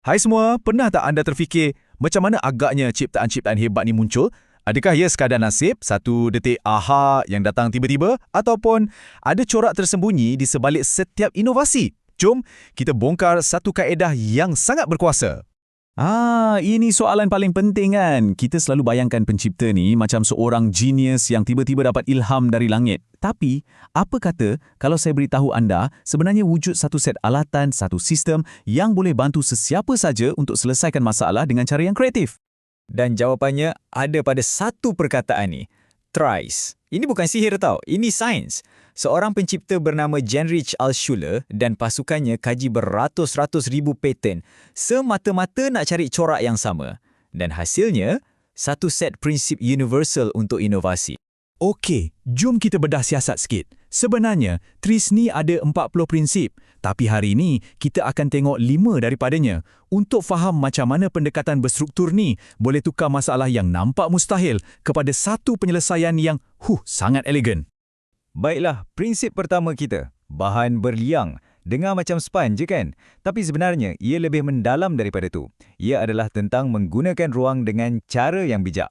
Hai semua, pernah tak anda terfikir macam mana agaknya ciptaan-ciptaan hebat ni muncul? Adakah ia sekadar nasib, satu detik aha yang datang tiba-tiba ataupun ada corak tersembunyi di sebalik setiap inovasi? Jom kita bongkar satu kaedah yang sangat berkuasa. Ah, ini soalan paling penting kan. Kita selalu bayangkan pencipta ni macam seorang genius yang tiba-tiba dapat ilham dari langit. Tapi, apa kata kalau saya beritahu anda sebenarnya wujud satu set alatan, satu sistem yang boleh bantu sesiapa saja untuk selesaikan masalah dengan cara yang kreatif? Dan jawapannya ada pada satu perkataan ni. Thrice. Ini bukan sihir tau, ini sains. Seorang pencipta bernama Jenrich Alschuler dan pasukannya kaji beratus-ratus ribu paten semata-mata nak cari corak yang sama. Dan hasilnya, satu set prinsip universal untuk inovasi. Okey, jom kita bedah siasat sikit. Sebenarnya, TRIS ni ada 40 prinsip, tapi hari ini kita akan tengok 5 daripadanya untuk faham macam mana pendekatan berstruktur ni boleh tukar masalah yang nampak mustahil kepada satu penyelesaian yang huh sangat elegan. Baiklah, prinsip pertama kita, bahan berliang. Dengar macam span je kan? Tapi sebenarnya, ia lebih mendalam daripada tu. Ia adalah tentang menggunakan ruang dengan cara yang bijak.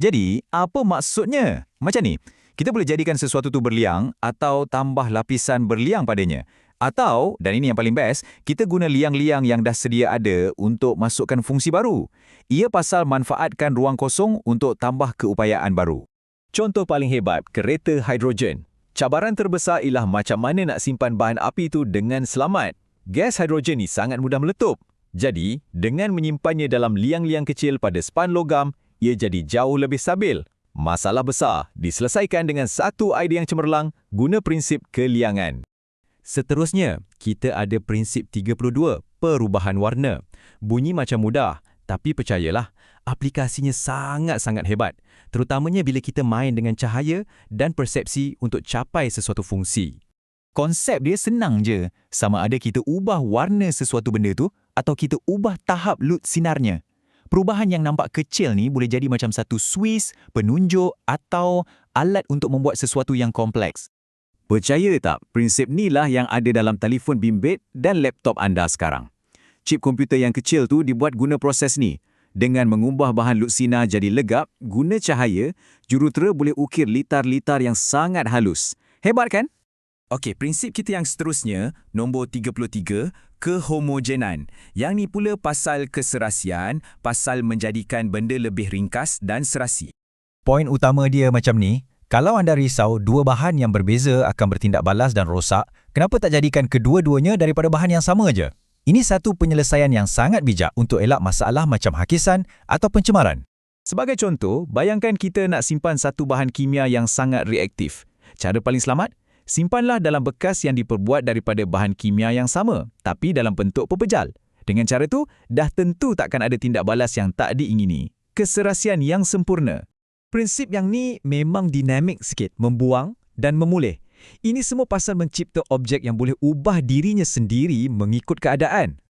Jadi, apa maksudnya? Macam ni, kita boleh jadikan sesuatu tu berliang atau tambah lapisan berliang padanya. Atau, dan ini yang paling best, kita guna liang-liang yang dah sedia ada untuk masukkan fungsi baru. Ia pasal manfaatkan ruang kosong untuk tambah keupayaan baru. Contoh paling hebat, kereta hidrogen. Cabaran terbesar ialah macam mana nak simpan bahan api itu dengan selamat. Gas hidrogen ni sangat mudah meletup. Jadi, dengan menyimpannya dalam liang-liang kecil pada span logam, ia jadi jauh lebih stabil. Masalah besar diselesaikan dengan satu idea yang cemerlang guna prinsip keliangan. Seterusnya, kita ada prinsip 32, perubahan warna. Bunyi macam mudah, tapi percayalah, aplikasinya sangat-sangat hebat, terutamanya bila kita main dengan cahaya dan persepsi untuk capai sesuatu fungsi. Konsep dia senang je, sama ada kita ubah warna sesuatu benda tu atau kita ubah tahap lut sinarnya. Perubahan yang nampak kecil ni boleh jadi macam satu Swiss, penunjuk atau alat untuk membuat sesuatu yang kompleks. Percaya tak, prinsip ni lah yang ada dalam telefon bimbit dan laptop anda sekarang. Chip komputer yang kecil tu dibuat guna proses ni, dengan mengubah bahan lutsina jadi legap, guna cahaya, jurutera boleh ukir litar-litar yang sangat halus. Hebat kan? Okey, prinsip kita yang seterusnya, nombor 33, kehomogenan. Yang ni pula pasal keserasian, pasal menjadikan benda lebih ringkas dan serasi. Poin utama dia macam ni, kalau anda risau dua bahan yang berbeza akan bertindak balas dan rosak, kenapa tak jadikan kedua-duanya daripada bahan yang sama aja? Ini satu penyelesaian yang sangat bijak untuk elak masalah macam hakisan atau pencemaran. Sebagai contoh, bayangkan kita nak simpan satu bahan kimia yang sangat reaktif. Cara paling selamat? Simpanlah dalam bekas yang diperbuat daripada bahan kimia yang sama, tapi dalam bentuk pepejal. Dengan cara tu, dah tentu takkan ada tindak balas yang tak diingini. Keserasian yang sempurna. Prinsip yang ni memang dinamik sikit, membuang dan memulih. Ini semua pasal mencipta objek yang boleh ubah dirinya sendiri mengikut keadaan.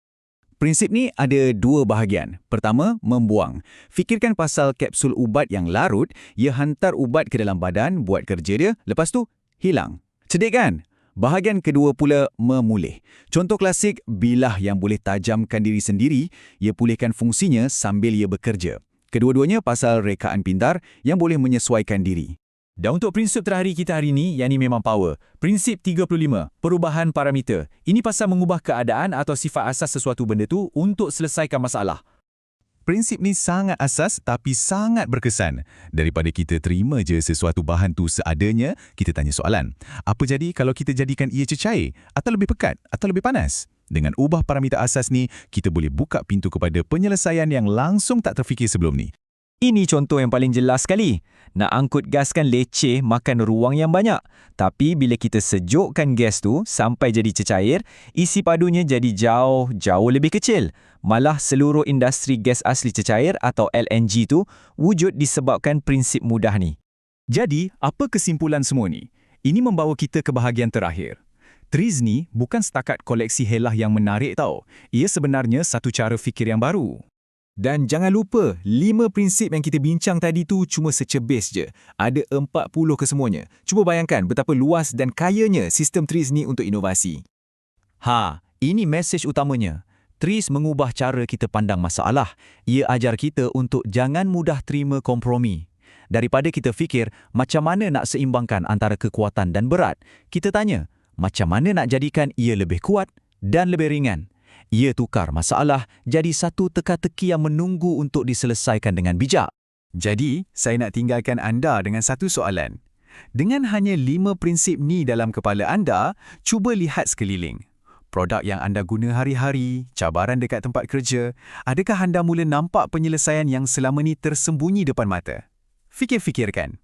Prinsip ni ada dua bahagian. Pertama, membuang. Fikirkan pasal kapsul ubat yang larut, ia hantar ubat ke dalam badan buat kerja dia, lepas tu hilang. Cedik kan? Bahagian kedua pula memulih. Contoh klasik, bilah yang boleh tajamkan diri sendiri, ia pulihkan fungsinya sambil ia bekerja. Kedua-duanya pasal rekaan pintar yang boleh menyesuaikan diri. Dan untuk prinsip terakhir kita hari ini, yang ini memang power. Prinsip 35, perubahan parameter. Ini pasal mengubah keadaan atau sifat asas sesuatu benda tu untuk selesaikan masalah. Prinsip ni sangat asas tapi sangat berkesan. Daripada kita terima je sesuatu bahan tu seadanya, kita tanya soalan. Apa jadi kalau kita jadikan ia cecair? Atau lebih pekat? Atau lebih panas? Dengan ubah parameter asas ni, kita boleh buka pintu kepada penyelesaian yang langsung tak terfikir sebelum ni. Ini contoh yang paling jelas sekali. Nak angkut gas kan leceh makan ruang yang banyak. Tapi bila kita sejukkan gas tu sampai jadi cecair, isi padunya jadi jauh, jauh lebih kecil. Malah seluruh industri gas asli cecair atau LNG tu wujud disebabkan prinsip mudah ni. Jadi, apa kesimpulan semua ni? Ini membawa kita ke bahagian terakhir. Triz ni bukan setakat koleksi helah yang menarik tau. Ia sebenarnya satu cara fikir yang baru. Dan jangan lupa, lima prinsip yang kita bincang tadi tu cuma secebis je. Ada empat puluh kesemuanya. Cuba bayangkan betapa luas dan kayanya sistem TRIS ni untuk inovasi. Ha, ini mesej utamanya. Tris mengubah cara kita pandang masalah. Ia ajar kita untuk jangan mudah terima kompromi. Daripada kita fikir macam mana nak seimbangkan antara kekuatan dan berat, kita tanya, macam mana nak jadikan ia lebih kuat dan lebih ringan? Ia tukar masalah jadi satu teka-teki yang menunggu untuk diselesaikan dengan bijak. Jadi, saya nak tinggalkan anda dengan satu soalan. Dengan hanya lima prinsip ni dalam kepala anda, cuba lihat sekeliling. Produk yang anda guna hari-hari, cabaran dekat tempat kerja, adakah anda mula nampak penyelesaian yang selama ni tersembunyi depan mata? Fikir-fikirkan.